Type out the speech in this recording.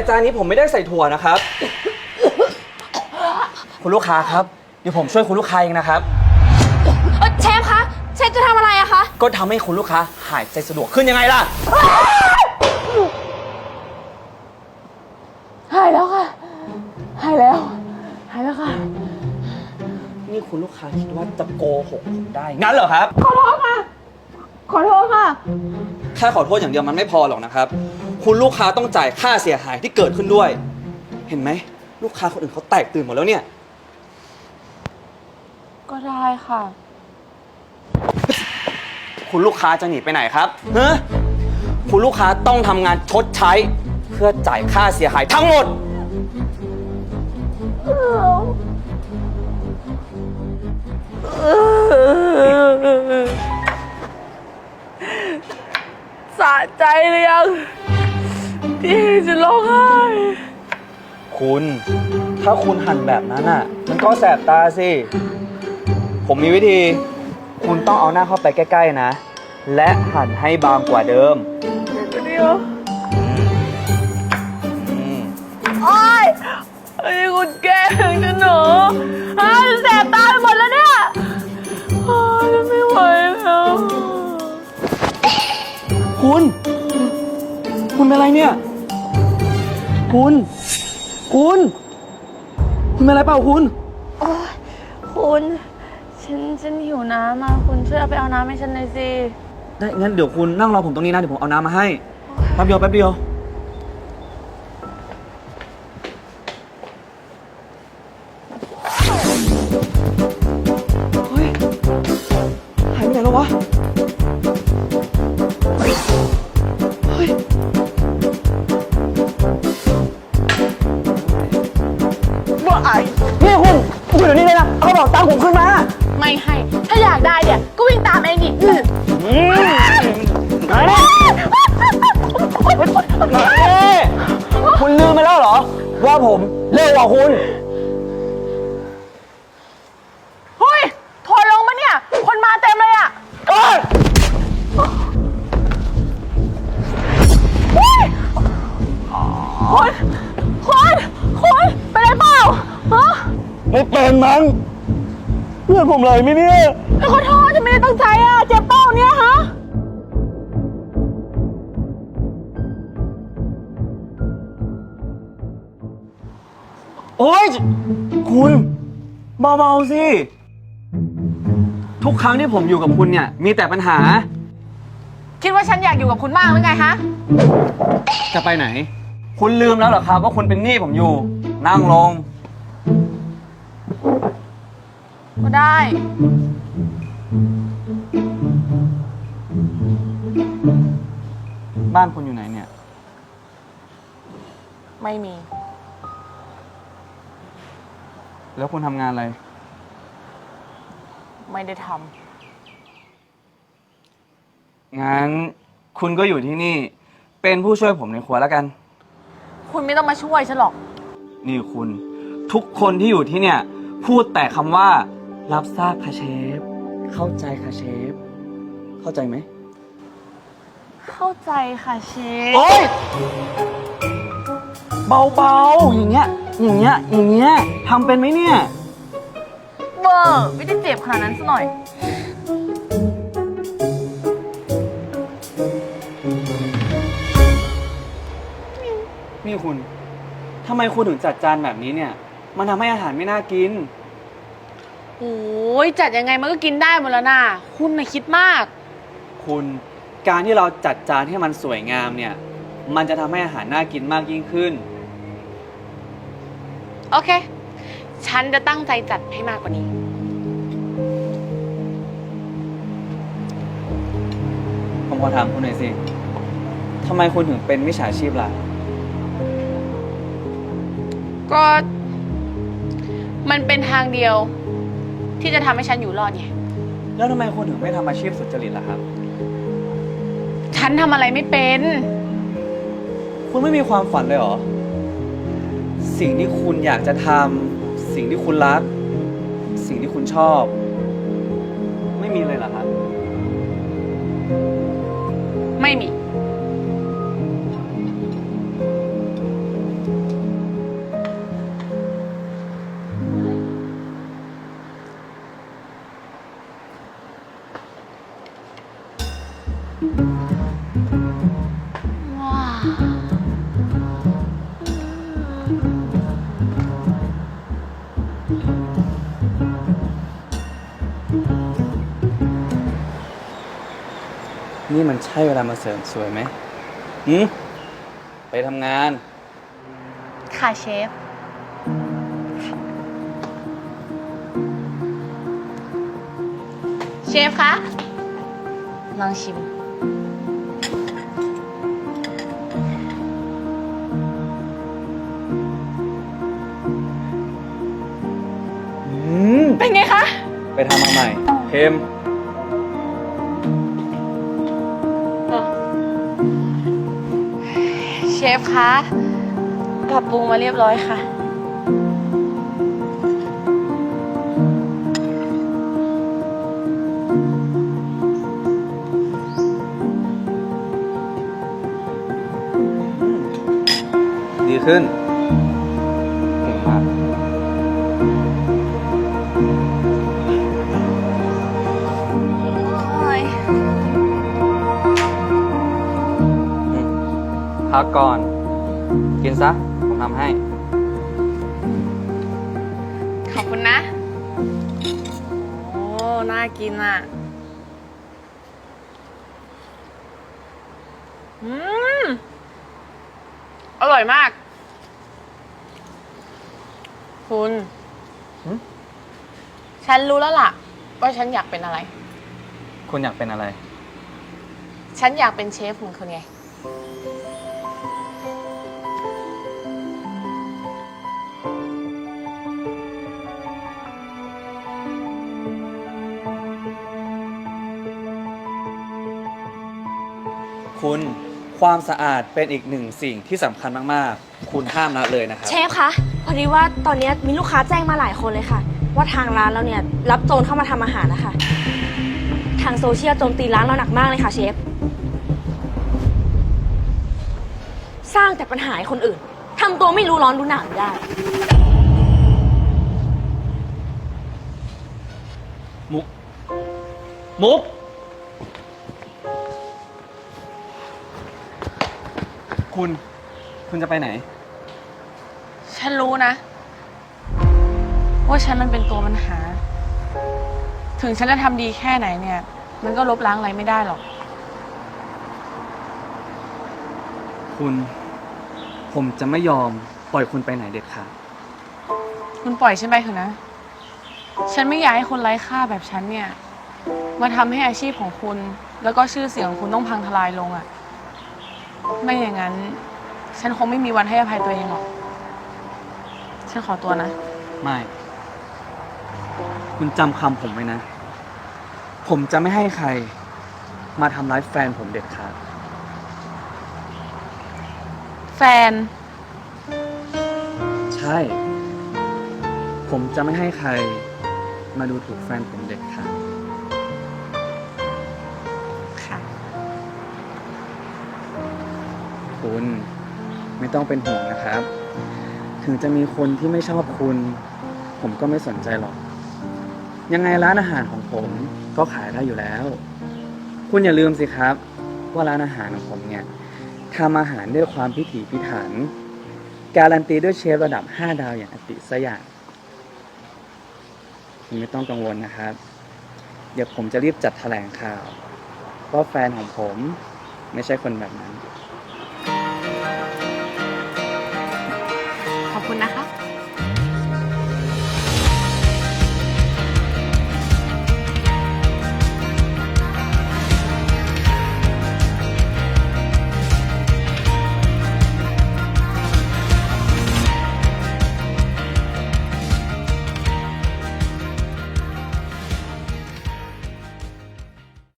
แต่จานนี้ผมไม่ได้ใส่ถั่วนะครับ คุณลูกค้าครับ เดี๋ยวผมช่วยคุณลูกค้าเองนะครับ เอ่อเชฟคะ เชฟจะทำอะไรอะคะ ก็ทำให้คุณลูกค้าหายใจสะดวกขึ้นยังไงล่ะ หายแล้วค่ะ หายแล้ว หายแล้วค่ะ นี่คุณลูกค้าคิดว่าจะโกหกผมได้ งั้นเหรอครับ ขอโทษค่ะ ขอโทษค่ะ แค่ขอโทษอย่างเดียวมันไม่พอหรอกนะครับ คุณลูกค้าต้องจ่ายค่าเสียหายที่เกิดขึ้นด้วย เห็นไหม ลูกค้าคนอื่นเขาแตกตื่นหมดแล้วเนี่ย ก็ได้ค่ะ คุณลูกค้าจะหนีไปไหนครับฮะคุณลูกค้าต้องทำงานชดใช้ เพื่อจ่ายค่าเสียหายทั้งหมด สะใจหรือยัง ที่จะร้องไห้ คุณ ถ้าคุณหั่นแบบนั้นอะ มันก็แสบตาสิ ผมมีวิธี คุณต้องเอาหน้าเข้าไปใกล้ๆนะ และหั่นให้บางกว่าเดิม เดี๋ยวอืมโอ้ยไอ้คุณแกล้งฉันเหรอฮะแสบตาไปหมดแล้วเนี่ยโอ้ยฉันไม่ไหวแล้ว คุณ คุณเป็นอะไรเนี่ย คุณ คุณ คุณเป็นอะไรเปล่าคุณ โอ้ยคุณ ฉันฉันหิวน้ำมาคุณช่วยเอาไปเอาน้ำให้ฉันหน่อยสิ ได้งั้นเดี๋ยวคุณนั่งรอผมตรงนี้นะเดี๋ยวผมเอาน้ำมาให้แป๊บเดียวแป๊บเดียว เร็วกว่าคุณ เฮ้ยทัวร์ลงมาเนี่ย คนมาเต็มเลยอะเอ้ยคุณคุณคุณเป็นไรเปล่าฮะไม่เป็นมั้งเพื่อนผมเลยไหมเนี่ย ขอโทษฉันไม่ได้ตั้งใจอะ เจ็บเป้าเนี่ยฮะ โอ๊ย คุณเบาๆสิ ทุกครั้งที่ผมอยู่กับคุณเนี่ย มีแต่ปัญหา คิดว่าฉันอยากอยู่กับคุณมากหรือไงฮะ จะไปไหน คุณลืมแล้วเหรอครับว่าคุณเป็นหนี้ผมอยู่ นั่งลง ก็ได้ บ้านคุณอยู่ไหนเนี่ย ไม่มี แล้วคุณทำงานอะไร ไม่ได้ทงั้นคุณก็อยู่ที่นี่ เป็นผู้ช่วยผมในครัวแล้วกันำคุณไม่ต้องมาช่วยฉันหรอก นี่คุณ ทุกคนที่อยู่ที่เนี่ย พูดแต่คำว่า รับทราบค่ะเชฟ เข้าใจค่ะเชฟ เข้าใจไหมเข้าใจค่ะเชฟ โอ๊ยเบาๆอย่างเงี้ย อย่างเงี้ยอย่างเงี้ยทำเป็นไหมเนี่ย เบอร์ไม่ได้เจ็บขนาดนั้นซะหน่อย นี่คุณทำไมคุณถึงจัดจานแบบนี้เนี่ย มันทำให้อาหารไม่น่ากิน โอ้ยจัดยังไงมันก็กินได้หมดแล้วนะคุณน่ะคิดมาก คุณการที่เราจัดจานให้มันสวยงามเนี่ย มันจะทำให้อาหารน่ากินมากยิ่งขึ้น โอเค ฉันจะตั้งใจจัดให้มากกว่านี้ ผมขอถามคุณหน่อยสิทำไมคุณถึงเป็นมิจฉาชีพล่ะ ก็มันเป็นทางเดียว ที่จะทำให้ฉันอยู่รอดไง แล้วทำไมคุณถึงไม่ทำอาชีพสุจริตล่ะครับ ฉันทำอะไรไม่เป็น คุณไม่มีความฝันเลยเหรอ สิ่งที่คุณอยากจะทำสิ่งที่คุณรัก สิ่งที่คุณชอบ ไม่มีเลยเหรอครับ ไม่มี นี่มันใช่เวลามาเสริมสวยไหมหืมไปทำงาน ค่ะเชฟ เชฟคะ ลองชิม อืม เป็นไงคะ ไปทำมาใหม่เค็ม ฟคะปรับปรุงมาเรียบร้อยค่ะ ดีขึ้น พักก่อน กินซะ ผมทำให้ ขอบคุณนะ โอ้ น่ากินอะ อืม อร่อยมาก คุณหืมฉันรู้แล้วล่ะ ว่าฉันอยากเป็นอะไร คุณอยากเป็นอะไร ฉันอยากเป็นเชฟเหมือนคุณไง คุณ ความสะอาดเป็นอีกหนึ่งสิ่งที่สำคัญมากๆ คุณห้ามละเลยนะครับ เชฟคะ พอดีว่าตอนนี้มีลูกค้าแจ้งมาหลายคนเลยค่ะ ว่าทางร้านเราเนี่ยรับโจรเข้ามาทำอาหารนะคะ ทางโซเชียลโจมตีร้านเราหนักมากเลยค่ะเชฟ สร้างแต่ปัญหาให้คนอื่นทำตัวไม่รู้ร้อนรู้หนาวอยู่ได้ มุก มุก คุณ คุณจะไปไหน ฉันรู้นะ ว่าฉันมันเป็นตัวปัญหา ถึงฉันจะทำดีแค่ไหนเนี่ย มันก็ลบล้างอะไรไม่ได้หรอก คุณ ผมจะไม่ยอมปล่อยคุณไปไหนเด็ดขาด คุณปล่อยฉันไปเถอะนะ ฉันไม่อยากให้คนไร้ค่าแบบฉันเนี่ย มาทำให้อาชีพของคุณ แล้วก็ชื่อเสียงของคุณต้องพังทลายลงอะ่ะ ไม่อย่างนั้น ฉันคงไม่มีวันให้อภัยตัวเองหรอก ฉันขอตัวนะ ไม่ คุณจำคำผมไว้นะ ผมจะไม่ให้ใคร มาทำร้ายแฟนผมเด็ดขาด แฟน ใช่ ผมจะไม่ให้ใคร มาดูถูกแฟนผมเด็ด คุณ ไม่ต้องเป็นห่วงนะครับ ถึงจะมีคนที่ไม่ชอบคุณ ผมก็ไม่สนใจหรอก ยังไงร้านอาหารของผมก็ขายได้อยู่แล้ว คุณอย่าลืมสิครับ ว่าร้านอาหารของผมเนี่ยทำอาหารด้วยความพิถีพิถัน การันตีด้วยเชฟระดับ 5 ดาวอย่างอติสยามคุณไม่ต้องกังวลนะครับ เดี๋ยวผมจะรีบจัดแถลงข่าวว่าแฟนของผมไม่ใช่คนแบบนั้น